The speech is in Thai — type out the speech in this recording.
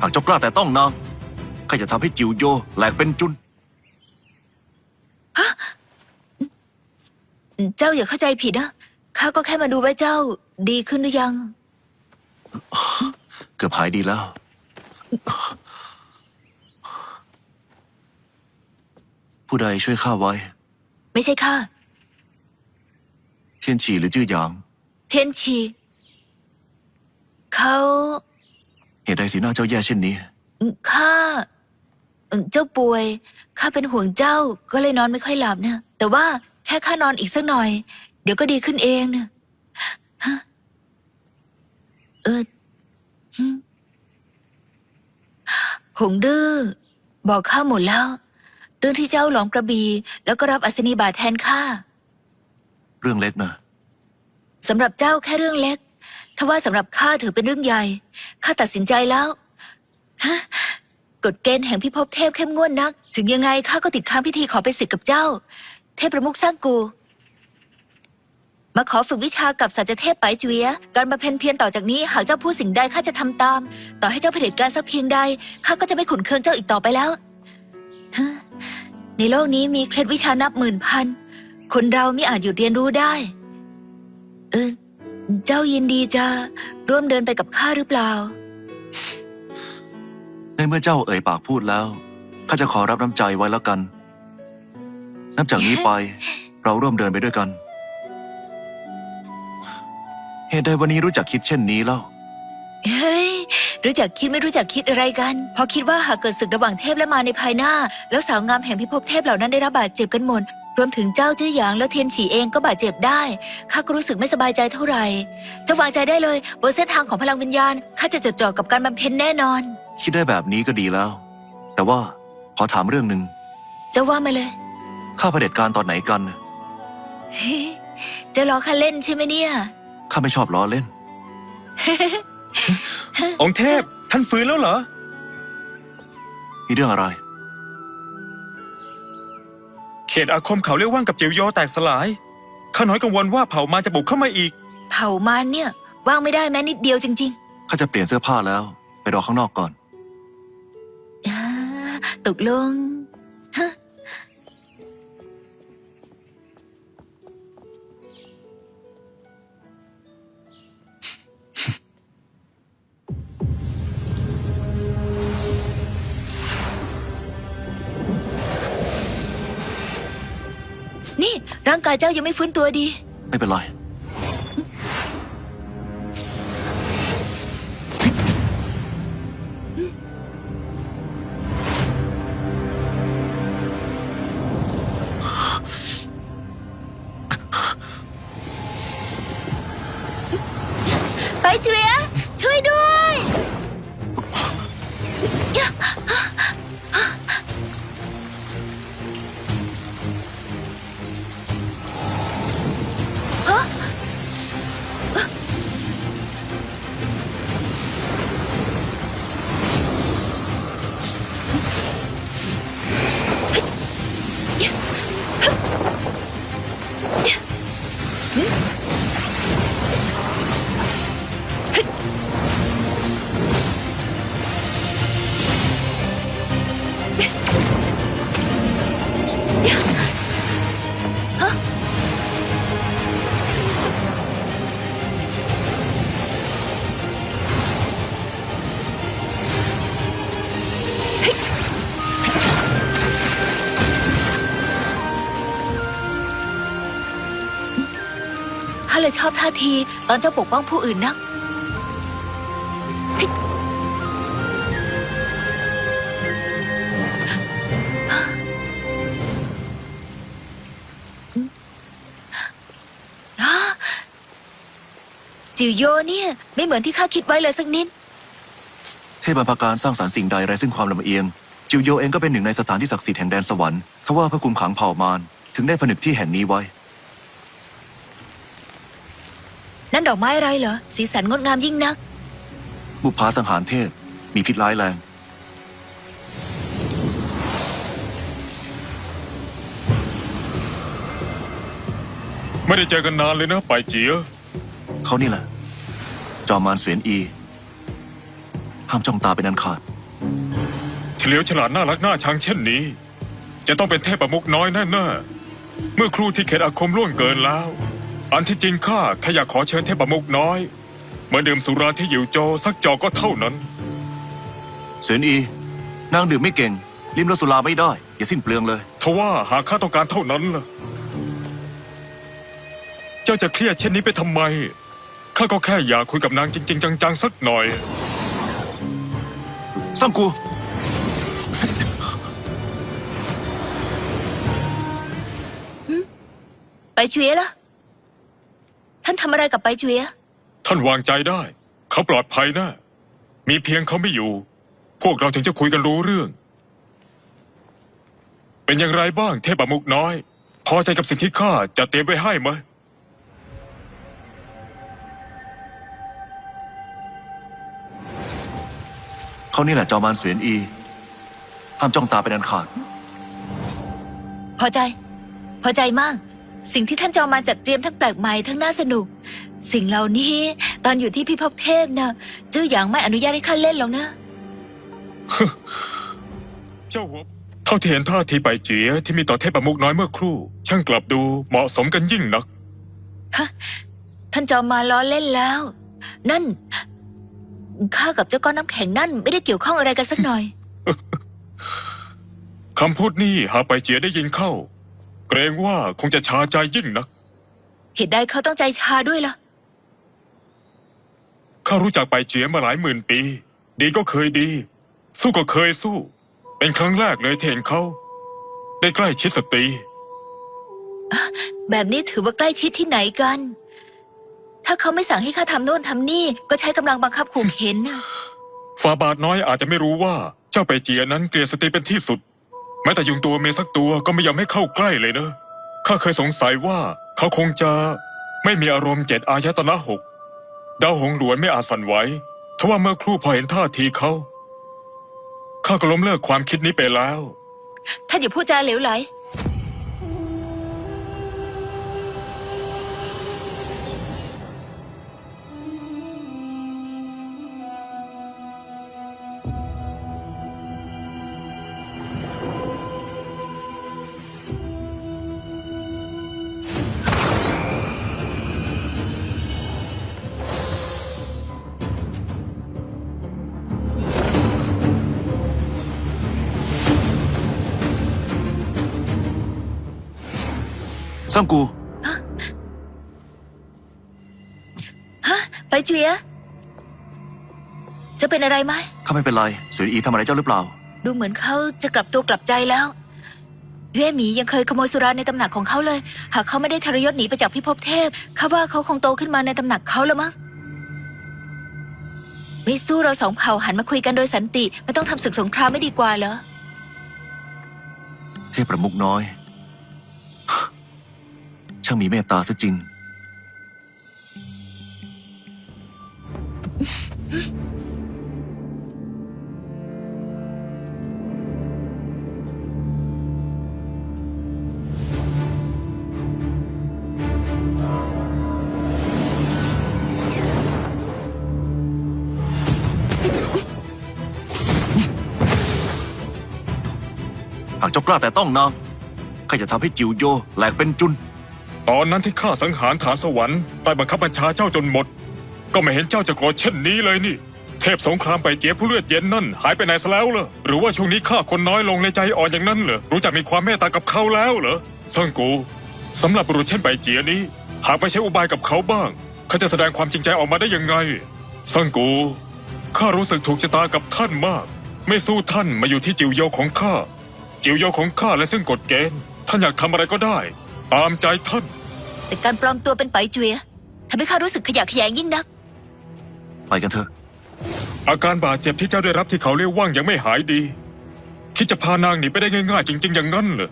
หากเจ้ากล้าแต่ต้องนางข้าจะทำให้จิวโยแหลกเป็นจุน เจ้าอย่าเข้าใจผิดนะข้าก็แค่มาดูว่าเจ้า ดีขึ้นหรือยัง เกือบหายดีแล้ว ผู้ใดช่วยข้าไว้ ไม่ใช่ข้า เทียนฉีหรือจื้อหยาง เทียนชีเขาเหตุใดสีหน้าเจ้าแย่เช่นนี้ ข้าเจ้าป่วย ข้าเป็นห่วงเจ้าก็เลยนอนไม่ค่อยหลับนะแต่ว่าแค่ข้านอนอีกสักหน่อย เดี๋ยวก็ดีขึ้นเองนะฮะเออหึหงดื้อบอกข้าหมดแล้ว เรื่องที่เจ้าหลอมกระบี่แล้วก็รับอัศนีบาตแทนข้า เรื่องเล็กนะ สำหรับเจ้าแค่เรื่องเล็กถ้าว่าสำหรับข้าถือเป็นเรื่องใหญ่ ข้าตัดสินใจแล้ว ฮะ กฎเกณฑ์แห่งพิภพเทพเข้มงวดนัก ถึงยังไงข้าก็ติดค้างพิธีขอเป็นศิษย์กับเจ้า เทพประมุขสร้างกู มาขอฝึกวิชากับสัจเทพไปเจียการบำเพ็ญเพียรต่อจากนี้หากเจ้าพูดสิ่งใดข้าจะทำตาม ต่อให้เจ้าเผด็จการสักเพียงใดข้าก็จะไม่ขุนเคืองเจ้าอีกต่อไปแล้วฮะในโลกนี้มีเคล็ดวิชานับหมื่นพัน คนเราไม่อาจหยุดเรียนรู้ได้ เออเจ้ายินดีจะร่วมเดินไปกับข้าหรือเปล่า ในเมื่อเจ้าเอ่ยปากพูดแล้วข้าจะขอรับน้ำใจไว้แล้วกัน นับจากนี้ไป เราร่วมเดินไปด้วยกัน เหตุใดวันนี้รู้จักคิดเช่นนี้เล่า เฮ้ย รู้จักคิดไม่รู้จักคิดอะไรกันเพราะคิดว่าหากเกิดศึกระหว่างเทพและมารในภายหน้า แล้วสาวงามแห่งพิภพเทพเหล่านั้นได้รับบาดเจ็บกันหมด รวมถึงเจ้าจื้อหยางและเทียนฉีเองก็บาดเจ็บได้ข้าก็รู้สึกไม่สบายใจเท่าไหร่เจ้าวางใจได้เลยบนเส้นทางของพลังวิญญาณข้าจะจดจ่อกับการบำเพ็ญแน่นอน คิดได้แบบนี้ก็ดีแล้ว แต่ว่าขอถามเรื่องหนึ่งเจ้าว่ามาเลย ข้าเผด็จการตอนไหนกันเฮ้ยเจะรอข้าเล่นใช่ไหมเนี่ย ข้าไม่ชอบล้อเล่น องค์เทพ ท่านฟื้นแล้วเหรอ มีเรื่องอะไร เขตอาคมเขาเรียกว่างกับจิวโยแตกสลายข้าน้อยกังวลว่าเผ่ามารจะบุกเข้ามาอีก เผ่ามารเนี่ยว่างไม่ได้แม้นิดเดียวจริงข้าจะเปลี่ยนเสื้อผ้าแล้ว ไปรอข้างนอกก่อน ๆอ่าตกลง ร่างกายเจ้ายังไม่ฟื้นตัวดี ไม่เป็นไร ข้าเลยชอบท่าทีตอนเจ้าปกป้องผู้อื่นนักฮะจิวโยเนี่ย ไม่เหมือนที่ข้าคิดไว้เลยสักนิด เทพบรรพการสร้างสรรค์สิ่งใดไร้ซึ่งความลำเอียง จิวโยเองก็เป็นหนึ่งในสถานที่ศักดิ์สิทธิ์แห่งแดนสวรรค์ทว่าพระคุมขังเผ่ามารถึงได้ผนึกที่แห่งนี้ไว้ นั่นดอกไม้อะไรเหรอ สีสันงดงามยิ่งนัก บุพภาสังหารเทพ มีพิษร้ายแรง ไม่ได้เจอกันนานเลยนะไปเจียเขานี่แหละ จอมมารเสวียนอี ห้ามจ้องตาเป็นอันขาด เฉลียวฉลาดน่ารักน่าชังเช่นนี้ จะต้องเป็นเทพประมุกน้อยแน่ๆเมื่อครูที่เขตอาคมล่วงเกินแล้ว อันที่จริงข้าแค่อยากขอเชิญเทพประมุกน้อยมาดื่มสุราที่หยิวโจสักจอกก็เท่านั้น เสวียนอี นางดื่มไม่เก่ง ลิมรสสุราไม่ได้ อย่าสิ้นเปลืองเลย ทว่าหากข้าต้องการเท่านั้นล่ะเจ้าจะเครียดเช่นนี้ไปทำไม ข้าก็แค่อยากคุยกับนางจริง ๆ จังๆสักหน่อยซังกู ไปเจียล่ะ ท่านทำอะไรกับไปเจียท่านวางใจได้ เขาปลอดภัยนะ มีเพียงเขาไม่อยู่ พวกเราถึงจะคุยกันรู้เรื่อง เป็นอย่างไรบ้างเทพบุกน้อย พอใจกับสิ่งที่ข้าจะเตรียมไว้ให้ไหมเขานี่แหละจอมมารเสวียนอีห้ามจ้องตาเป็นอันขาด พอใจ พอใจมาก สิ่งที่ท่านจอมมารจัดเตรียมทั้งแปลกใหม่ทั้งน่าสนุก สิ่งเหล่านี้ตอนอยู่ที่พิภพเทพนะจื้อหยางไม่อนุญาตให้ข้าเล่นหรอกนะ เจ้าหัวเท่าที่เห็นท่าทีไปเจียที่มีต่อเทพบุกน้อยเมื่อครู่ ช่างกลับดูเหมาะสมกันยิ่งนัก ท่านจอมมารล้อเล่นแล้ว นั่นข้ากับเจ้าก้อนน้ำแข็งนั่นไม่ได้เกี่ยวข้องอะไรกันสักหน่อย คำพูดนี้หากไปเจียได้ยินเข้า เกรงว่าคงจะชาใจยิ่งนัก เหตุใดเขาต้องใจชาด้วยล่ะ ข้ารู้จักไปเจียมาหลายหมื่นปี ดีก็เคยดี สู้ก็เคยสู้ เป็นครั้งแรกเลยที่เห็นเขา ได้ใกล้ชิดสตรี แบบนี้ถือว่าใกล้ชิดที่ไหนกัน ถ้าเขาไม่สั่งให้ข้าทำโน่นทำนี่ ก็ใช้กำลังบังคับขู่เข็นน่ะ ฟาบาทน้อยอาจจะไม่รู้ว่าเจ้าไปเจียนั้นเกลียดสตรีเป็นที่สุด แม้แต่ยุงตัวเมสักตัวก็ไม่ยอมให้เข้าใกล้เลยนะข้าเคยสงสัยว่าเขาคงจะไม่มีอารมณ์เจ็ดอายตนะหกดาวหงหลวนไม่อาจสั่นไหวทว่าเมื่อครู่พอเห็นท่าทีเขาข้าก็ล้มเลิกความคิดนี้ไปแล้ว ท่านอย่าพูดจาเหลวไหล ซังกู ฮะ ไปเจียจะเป็นอะไรไหม ข้าไม่เป็นไรเสวียนอีทำอะไรเจ้าหรือเปล่า ดูเหมือนเขาจะกลับตัวกลับใจแล้ว เย่หมียังเคยขโมยสุราในตำหนักของเขาเลย หากเขาไม่ได้ทรยศหนีไปจากพิภพเทพข้าว่าเขาคงโตขึ้นมาในตำหนักเขาแล้วมั้งไม่สู้เราสองเผ่าหันมาคุยกันโดยสันติ ไม่ต้องทำศึกสงครามไม่ดีกว่าเหรอ เทพประมุกน้อย ช่างมีเมตตาซะจริง หากเจ้ากล้าแต่ต้องนางข้าจะทำให้จิวโยแหลกเป็นจุน ตอนนั้นที่ข้าสังหารฐานสวรรค์ใต้บังคับบัญชาเจ้าจนหมด ก็ไม่เห็นเจ้าจะโกรธเช่นนี้เลยนี่ เทพสงครามไปเจียผู้เลือดเย็นนั่นหายไปไหนซะแล้วเหรอหรือว่าช่วงนี้ข้าคนน้อยลงในใจอ่อนอย่างนั้นเหรอรู้จักมีความเมตตากับเขาแล้วเหรอซังกูสำหรับบุรุษเช่นไปเจียนี้ หากไปใช้อุบายกับเขาบ้างเขาจะแสดงความจริงใจออกมาได้ยังไงซังกูข้ารู้สึกถูกชะตากับท่านมาก ไม่สู้ท่านมาอยู่ที่จิวโยของข้าจิวโยของข้าและซึ่งกฎเกณฑ์ท่านอยากทำอะไรก็ได้ ตามใจท่าน แต่การปลอมตัวเป็นไปเจียทำให้ข้ารู้สึกขยะแขยงยิ่งนัก ไปกันเถอะ อาการบาดเจ็บที่เจ้าได้รับที่เขาเรียกว่างยังไม่หายดี คิดจะพานางหนีไปได้ง่ายๆ จริง ๆ อย่างนั้นเหรอ